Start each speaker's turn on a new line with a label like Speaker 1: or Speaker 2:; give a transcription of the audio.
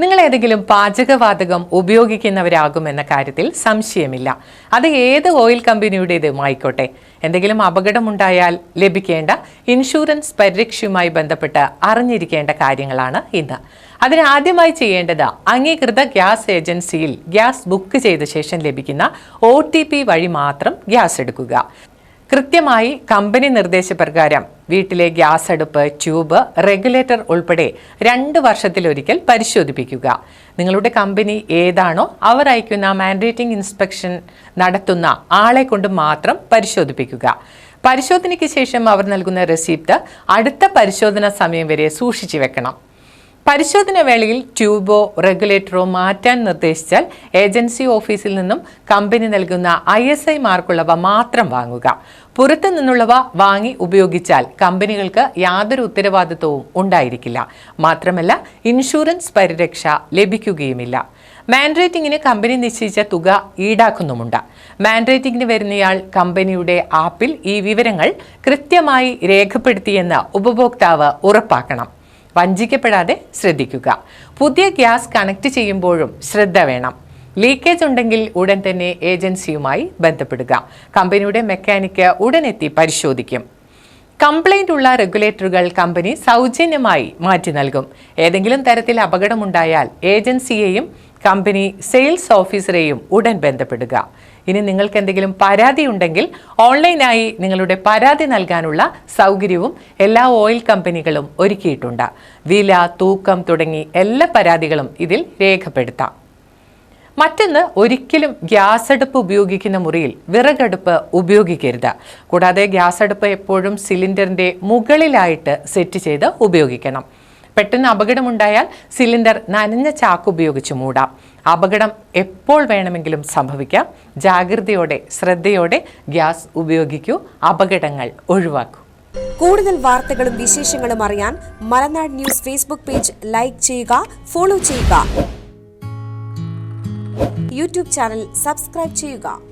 Speaker 1: നിങ്ങൾ ഏതെങ്കിലും പാചകവാതകം ഉപയോഗിക്കുന്നവരാകുമെന്ന കാര്യത്തിൽ സംശയമില്ല. അത് ഏത് ഓയിൽ കമ്പനിയുടേതും ആയിക്കോട്ടെ എന്തെങ്കിലും അപകടമുണ്ടായാൽ ലഭിക്കേണ്ട ഇൻഷുറൻസ് പരിരക്ഷയുമായി ബന്ധപ്പെട്ട് അറിഞ്ഞിരിക്കേണ്ട കാര്യങ്ങളാണ് ഇന്ന്. അതിന് ആദ്യമായി ചെയ്യേണ്ടത് അംഗീകൃത ഗ്യാസ് ഏജൻസിയിൽ ഗ്യാസ് ബുക്ക് ചെയ്ത ശേഷം ലഭിക്കുന്ന ഒ വഴി മാത്രം ഗ്യാസ് എടുക്കുക. കൃത്യമായി കമ്പനി നിർദ്ദേശപ്രകാരം വീട്ടിലെ ഗ്യാസ് അടുപ്പ് ട്യൂബ് റെഗുലേറ്റർ ഉൾപ്പെടെ രണ്ട് വർഷത്തിലൊരിക്കൽ പരിശോധിപ്പിക്കുക. നിങ്ങളുടെ കമ്പനി ഏതാണോ അവർ അയക്കുന്ന മാൻഡേറ്റിംഗ് ഇൻസ്പെക്ഷൻ നടത്തുന്ന ആളെ കൊണ്ട് മാത്രം പരിശോധിപ്പിക്കുക. പരിശോധനയ്ക്ക് ശേഷം അവർ നൽകുന്ന റെസിപ്റ്റ് അടുത്ത പരിശോധനാ സമയം വരെ സൂക്ഷിച്ചു വെക്കണം. പരിശോധന വേളയിൽ ട്യൂബോ റെഗുലേറ്ററോ മാറ്റാൻ നിർദ്ദേശിച്ചാൽ ഏജൻസി ഓഫീസിൽ നിന്നും കമ്പനി നൽകുന്ന ഐ എസ് ഐ മാർക്കുള്ളവ മാത്രം വാങ്ങുക. പുറത്തു നിന്നുള്ളവ വാങ്ങി ഉപയോഗിച്ചാൽ കമ്പനികൾക്ക് യാതൊരു ഉത്തരവാദിത്വവും ഉണ്ടായിരിക്കില്ല. മാത്രമല്ല ഇൻഷുറൻസ് പരിരക്ഷ ലഭിക്കുകയുമില്ല. മാൻഡേറ്റിംഗിന് കമ്പനി നിശ്ചയിച്ച തുക ഈടാക്കുന്നുമുണ്ട്. മാൻഡേറ്റിംഗിന് വരുന്നയാൾ കമ്പനിയുടെ ആപ്പിൽ ഈ വിവരങ്ങൾ കൃത്യമായി രേഖപ്പെടുത്തിയെന്ന് ഉപഭോക്താവ് ഉറപ്പാക്കണം. വഞ്ചിക്കപ്പെടാതെ ശ്രദ്ധിക്കുക. പുതിയ ഗ്യാസ് കണക്ട് ചെയ്യുമ്പോഴും ശ്രദ്ധ വേണം. ലീക്കേജ് ഉണ്ടെങ്കിൽ ഉടൻ തന്നെ ഏജൻസിയുമായി ബന്ധപ്പെടുക. കമ്പനിയുടെ മെക്കാനിക്ക് ഉടനെത്തി പരിശോധിക്കും. കംപ്ലൈന്റ് ഉള്ള റെഗുലേറ്ററുകൾ കമ്പനി സൗജന്യമായി മാറ്റി നൽകും. ഏതെങ്കിലും തരത്തിൽ അപകടമുണ്ടായാൽ ഏജൻസിയെയും കമ്പനി സെയിൽസ് ഓഫീസറെയും ഉടൻ ബന്ധപ്പെടുക. ഇനി നിങ്ങൾക്ക് എന്തെങ്കിലും പരാതി ഉണ്ടെങ്കിൽ ഓൺലൈനായി നിങ്ങളുടെ പരാതി നൽകാനുള്ള സൗകര്യവും എല്ലാ ഓയിൽ കമ്പനികളും ഒരുക്കിയിട്ടുണ്ട്. വില തൂക്കം തുടങ്ങി എല്ലാ പരാതികളും ഇതിൽ രേഖപ്പെടുത്താം. മറ്റൊന്ന് ഒരിക്കലും ഗ്യാസ് അടുപ്പ് ഉപയോഗിക്കുന്ന മുറിയിൽ വിറകടുപ്പ് ഉപയോഗിക്കരുത്. കൂടാതെ ഗ്യാസ് അടുപ്പ് എപ്പോഴും സിലിണ്ടറിന്റെ മുകളിലായിട്ട് സെറ്റ് ചെയ്ത് ഉപയോഗിക്കണം. പെട്ടെന്ന് അപകടമുണ്ടായാൽ സിലിണ്ടർ നനഞ്ഞ ചാക്ക് ഉപയോഗിച്ച് മൂടാം. അപകടം എപ്പോൾ വേണമെങ്കിലും സംഭവിക്കാം. ജാഗ്രതയോടെ ശ്രദ്ധയോടെ ഗ്യാസ് ഉപയോഗിക്കൂ. അപകടങ്ങൾ ഒഴിവാക്കൂ.
Speaker 2: കൂടുതൽ വാർത്തകളും വിശേഷങ്ങളും അറിയാൻ Malanad news Facebook page like ചെയ്യുക ഫോളോ ചെയ്യുക. യൂട്യൂബ് ചാനൽ സബ്സ്ക്രൈബ് ചെയ്യുക.